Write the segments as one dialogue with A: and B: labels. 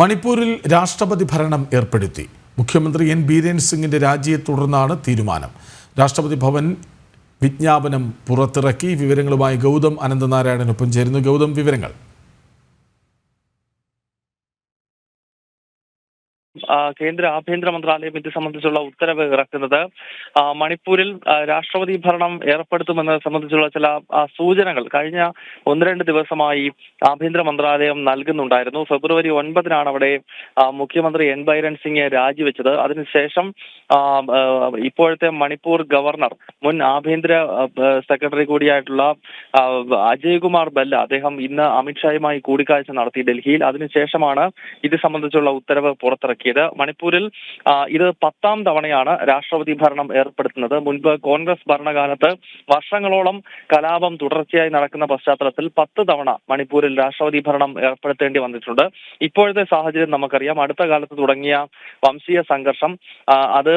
A: മണിപ്പൂരിൽ രാഷ്ട്രപതി ഭരണം ഏർപ്പെടുത്തി. മുഖ്യമന്ത്രി എൻ. ബീരേൻ സിംഗിന്റെ രാജിയെ തുടർന്നാണ് തീരുമാനം. രാഷ്ട്രപതി ഭവൻ വിജ്ഞാപനം പുറത്തിറക്കി. വിവരങ്ങളുമായി ഗൗതം അനന്തനാരായണനൊപ്പം ചേരുന്നു. ഗൗതം വിവരങ്ങൾ.
B: കേന്ദ്ര ആഭ്യന്തര മന്ത്രാലയം ഇത് സംബന്ധിച്ചുള്ള ഉത്തരവ് ഇറക്കുന്നത് മണിപ്പൂരിൽ രാഷ്ട്രപതി ഭരണം ഏർപ്പെടുത്തുമെന്നത് സംബന്ധിച്ചുള്ള ചില സൂചനകൾ കഴിഞ്ഞ ഒന്ന് രണ്ട് ദിവസമായി ആഭ്യന്തര മന്ത്രാലയം നൽകുന്നുണ്ടായിരുന്നു. ഫെബ്രുവരി ഒൻപതിനാണ് അവിടെ മുഖ്യമന്ത്രി എൻ ബൈരൻ സിംഗ് രാജിവെച്ചത്. അതിനുശേഷം ഇപ്പോഴത്തെ മണിപ്പൂർ ഗവർണർ മുൻ ആഭ്യന്തര സെക്രട്ടറി കൂടിയായിട്ടുള്ള അജയ്കുമാർ അജയ് കുമാർ ബല്ല അദ്ദേഹം ഇന്ന് അമിത്ഷായുമായി കൂടിക്കാഴ്ച നടത്തി ഡൽഹിയിൽ. അതിനുശേഷമാണ് ഇത് സംബന്ധിച്ചുള്ള ഉത്തരവ് പുറത്തിറക്കിയത്. മണിപ്പൂരിൽ ഇത് പത്താം തവണയാണ് രാഷ്ട്രപതി ഭരണം ഏർപ്പെടുത്തുന്നത്. മുൻപ് കോൺഗ്രസ് ഭരണകാലത്ത് വർഷങ്ങളോളം കലാപം തുടർച്ചയായി നടക്കുന്ന പശ്ചാത്തലത്തിൽ പത്ത് തവണ മണിപ്പൂരിൽ രാഷ്ട്രപതി ഭരണം ഏർപ്പെടുത്തേണ്ടി വന്നിട്ടുണ്ട്. ഇപ്പോഴത്തെ സാഹചര്യം നമുക്കറിയാം. അടുത്ത കാലത്ത് തുടങ്ങിയ വംശീയ സംഘർഷം അത്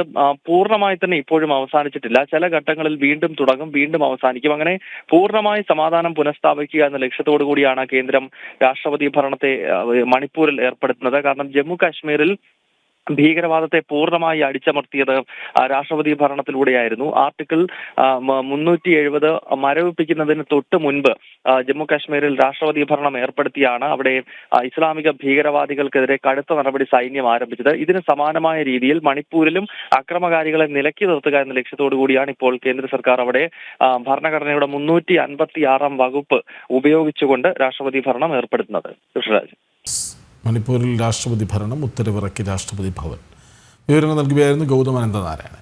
B: പൂർണമായി തന്നെ ഇപ്പോഴും അവസാനിച്ചിട്ടില്ല. ചില ഘട്ടങ്ങളിൽ വീണ്ടും തുടങ്ങും വീണ്ടും അവസാനിക്കും. അങ്ങനെ പൂർണമായി സമാധാനം പുനഃസ്ഥാപിക്കുക എന്ന ലക്ഷ്യത്തോടു കൂടിയാണ് കേന്ദ്രം രാഷ്ട്രപതി ഭരണത്തെ മണിപ്പൂരിൽ ഏർപ്പെടുത്തുന്നത്. കാരണം ജമ്മു കാശ്മീരിൽ ഭീകരവാദത്തെ പൂർണമായി അടിച്ചമർത്തിയത് രാഷ്ട്രപതി ഭരണത്തിലൂടെയായിരുന്നു. ആർട്ടിക്കിൾ മുന്നൂറ്റി എഴുപത് മരവിപ്പിക്കുന്നതിന് തൊട്ട് മുൻപ് ജമ്മു കാശ്മീരിൽ രാഷ്ട്രപതി ഭരണം ഏർപ്പെടുത്തിയാണ് അവിടെ ഇസ്ലാമിക ഭീകരവാദികൾക്കെതിരെ കടുത്ത നടപടി സൈന്യം ആരംഭിച്ചത്. ഇതിന് സമാനമായ രീതിയിൽ മണിപ്പൂരിലും അക്രമകാരികളെ നിലക്കി നിർത്തുക എന്ന ലക്ഷ്യത്തോടു കൂടിയാണ് ഇപ്പോൾ കേന്ദ്ര സർക്കാർ അവിടെ ഭരണഘടനയുടെ മുന്നൂറ്റി അൻപത്തി ആറാം വകുപ്പ് ഉപയോഗിച്ചുകൊണ്ട് രാഷ്ട്രപതി ഭരണം ഏർപ്പെടുത്തുന്നത്. കൃഷ്ണരാജ്.
A: മണിപ്പൂരിൽ രാഷ്ട്രപതി ഭരണം ഉത്തരവിറക്കി രാഷ്ട്രപതി ഭവൻ. വിവരങ്ങൾ നൽകുകയായിരുന്നു ഗൗതം അനന്തനാരായണൻ